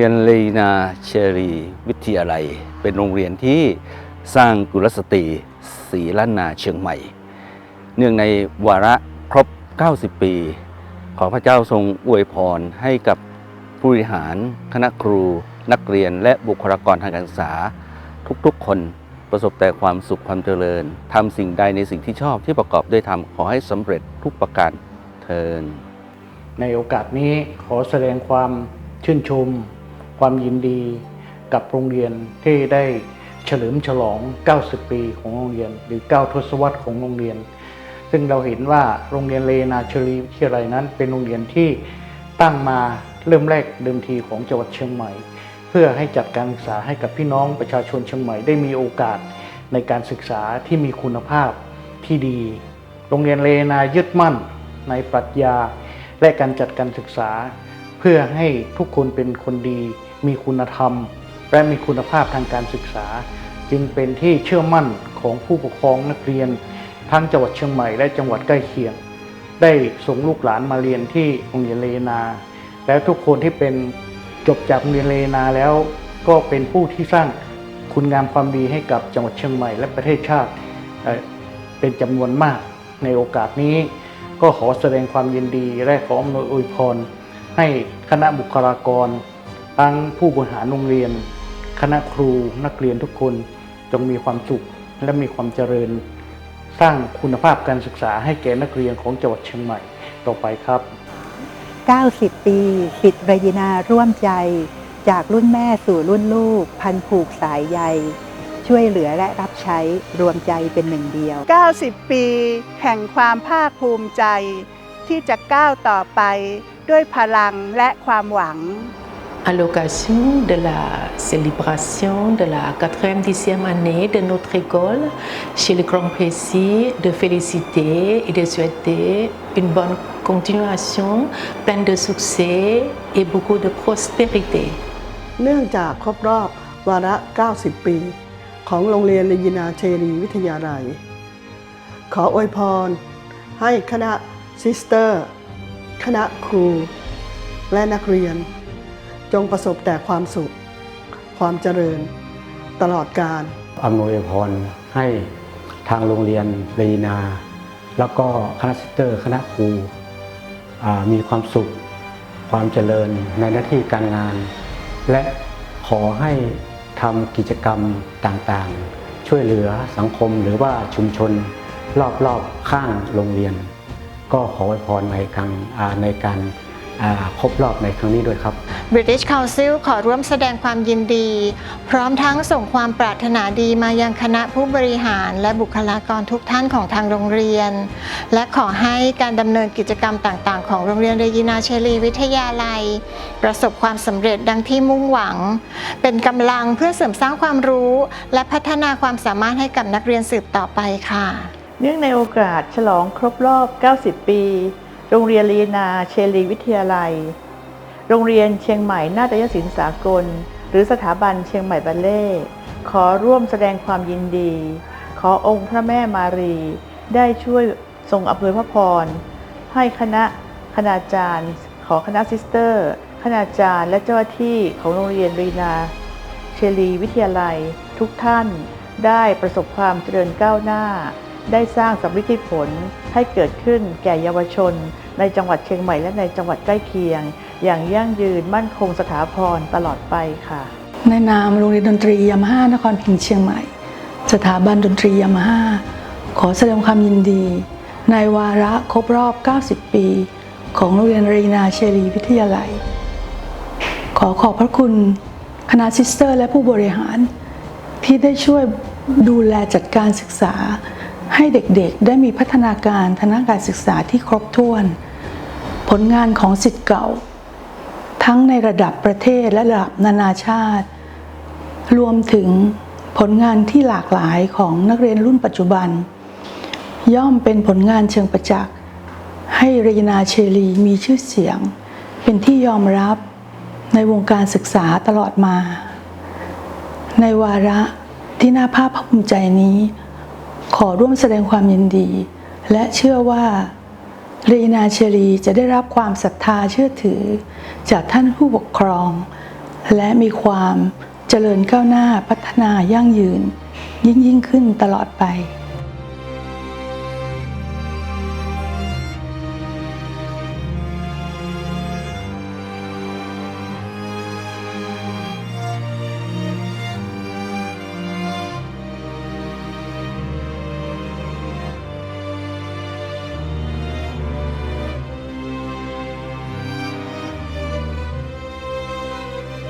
เรียนเลนาเชรีวิทยาลัย เป็นโรงเรียนที่สร้างกุลสตรีศรีล้านนาเชียงใหม่ เนื่องในวาระครบ 90 ปี ขอพระเจ้าทรงอวยพรให้กับผู้บริหาร คณะครู นักเรียนและบุคลากรทางการศึกษา ทุกๆ คนประสบแต่ความสุขความเจริญทำสิ่งใดในสิ่งที่ชอบที่ประกอบด้วยธรรมขอให้สำเร็จทุกประการเทินในโอกาสนี้ขอแสดงความชื่นชม ความยินดีกับโรงเรียนที่ได้เฉลิมฉลอง 90 ปีของโรงเรียน หรือ 9 ทศวรรษของโรงเรียน ซึ่งเราเห็นว่าโรงเรียนเลนาชลีวิทยาลัยนั้น เป็นโรงเรียนที่ตั้งมาเริ่มแรกเดิมทีของจังหวัดเชียงใหม่ เพื่อให้จัดการศึกษาให้กับพี่น้องประชาชนเชียงใหม่ได้มีโอกาสในการศึกษาที่มีคุณภาพที่ดี โรงเรียนเลนายึดมั่นในปรัชญาและการจัดการศึกษา เพื่อให้ทุกคนเป็นคนดี มีคุณธรรม และมีคุณภาพทางการศึกษา จึงเป็นที่เชื่อมั่นของผู้ปกครองนักเรียน ทั้งจังหวัดเชียงใหม่และจังหวัดใกล้เคียง ได้ส่งลูกหลานมาเรียนที่โรงเรียนเลนา แล้วทุกคนที่เป็นจบจากโรงเรียนเลนาแล้วก็เป็นผู้ที่สร้างคุณงามความดีให้กับจังหวัดเชียงใหม่และประเทศชาติเป็นจำนวนมากในโอกาสนี้ ก็ขอแสดงความยินดีและขออวยพรให้คณะบุคลากร ทั้งผู้บริหารโรงเรียน คณะครูนักเรียนทุกคนจงมีความสุขและมีความเจริญ สร้างคุณภาพการศึกษาให้แก่นักเรียนของจังหวัดเชียงใหม่ต่อไปครับ 90 ปีสิทธิ์รยินาร่วมใจ จากรุ่นแม่สู่รุ่นลูก พันผูกสายใยช่วยเหลือและรับใช้รวมใจเป็นหนึ่งเดียว 90 ปี แห่งความภาคภูมิใจ ที่จะก้าวต่อไปด้วยพลังและความหวัง à l'occasion de la célébration de la 4e 10e année de notre école, j'ai le grand plaisir de féliciter et de souhaiter une bonne continuation, pleine de succès et beaucoup de prospérité. เนื่องจากครบรอบวาระ 90 ปี ของโรงเรียนเลยินาเชรีวิทยาลัย ขออวยพร ให้คณะซิสเตอร์ คณะครู และนักเรียน จงประสบแต่ความสุข ความเจริญ ตลอดกาลอำนวยพรให้ทางโรงเรียนเรนา แล้วก็คณะซิสเตอร์ คณะครูมีความสุข ความเจริญในหน้าที่การงาน และขอให้ทำกิจกรรมต่างๆ ช่วยเหลือสังคมหรือว่าชุมชน รอบๆข้างโรงเรียน ก็ขออวยพรในครั้งในการ ครบรอบในครั้งนี้ด้วยครับ British Council ขอร่วมแสดงความยินดี พร้อมทั้งส่งความปรารถนาดีมายังคณะผู้บริหาร และบุคลากรทุกท่านของทางโรงเรียน และขอให้การดำเนินกิจกรรมต่างๆ ของโรงเรียนเรยินาเชลีวิทยาลัย ประสบความสำเร็จดังที่มุ่งหวัง เป็นกำลังเพื่อเสริมสร้างความรู้ และพัฒนาความสามารถให้กับนักเรียนสืบต่อไปค่ะ เนื่องในโอกาสฉลองครบรอบ 90 ปี โรงเรียนลีนาเชลีวิทยาลัย โรงเรียนเชียงใหม่นาฏยศิลป์สากล หรือสถาบันเชียงใหม่บัลเล่ขอร่วมแสดงความยินดี ขอองค์พระแม่มารี ได้ช่วยทรงอำนวยพระพร ให้คณะคณาจารย์ ขอคณะซิสเตอร์ คณาจารย์และเจ้าหน้าที่ของโรงเรียนลีนา เชลีวิทยาลัย ทุกท่านได้ประสบความเจริญก้าวหน้า ได้สร้างสำลิผลให้เกิดขึ้นแก่เยาวชน ในจังหวัดเชียงใหม่และในจังหวัดใกล้เคียง อย่างยั่งยืนมั่นคงสถาพรตลอดไปค่ะ ในนามโรงเรียนดนตรียามาฮ่านครพิงเชียงใหม่ สถาบันดนตรียามาฮ่าขอแสดงความยินดี ในวาระครบรอบ 90 ปี ของโรงเรียนรีนาเชลีวิทยาลัย ขอขอบพระคุณคณะซิสเตอร์และผู้บริหาร ที่ได้ช่วยดูแลจัดการศึกษา ให้เด็กๆได้มีพัฒนาการทางการศึกษาที่ครบถ้วน ผลงานของสิทธิ์เก่า ทั้งในระดับประเทศและระดับนานาชาติ รวมถึงผลงานที่หลากหลายของนักเรียนรุ่นปัจจุบัน ย่อมเป็นผลงานเชิงประจักษ์ให้เรยนาเชลีมีชื่อเสียง เป็นที่ยอมรับในวงการศึกษาตลอดมา ในวาระที่น่าภาคภูมิใจนี้ ขอร่วมแสดงความยินดี และเชื่อว่าเรนาเชลีจะได้รับความศรัทธาเชื่อถือ จากท่านผู้ปกครอง และมีความเจริญก้าวหน้าพัฒนายั่งยืน ยิ่งยิ่งขึ้นตลอดไป